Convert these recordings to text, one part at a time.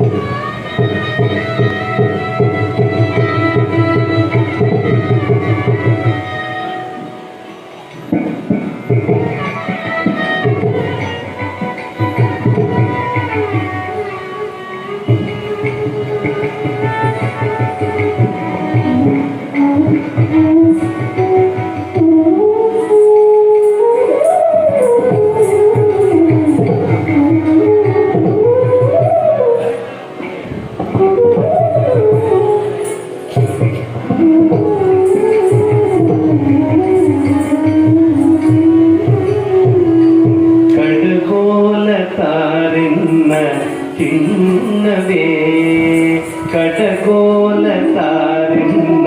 Oh. சிம்ம சின்னவே கடகோல தாரின்ன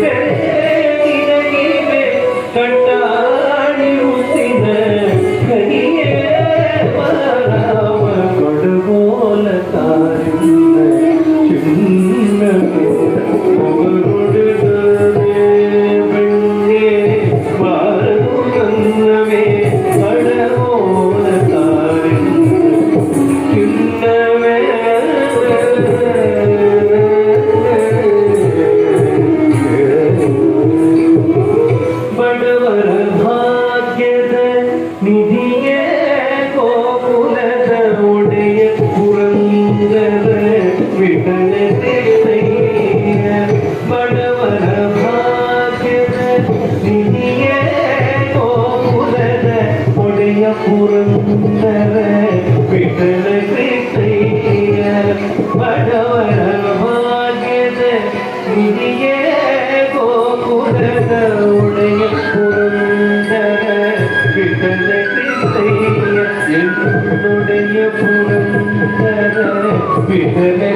ज़िंदगी में कटा படவர் வாழ்கிறது இனிய கோகுலக உடைய புரந்தக விடலை என்னுடைய புரந்தக விடலை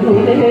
る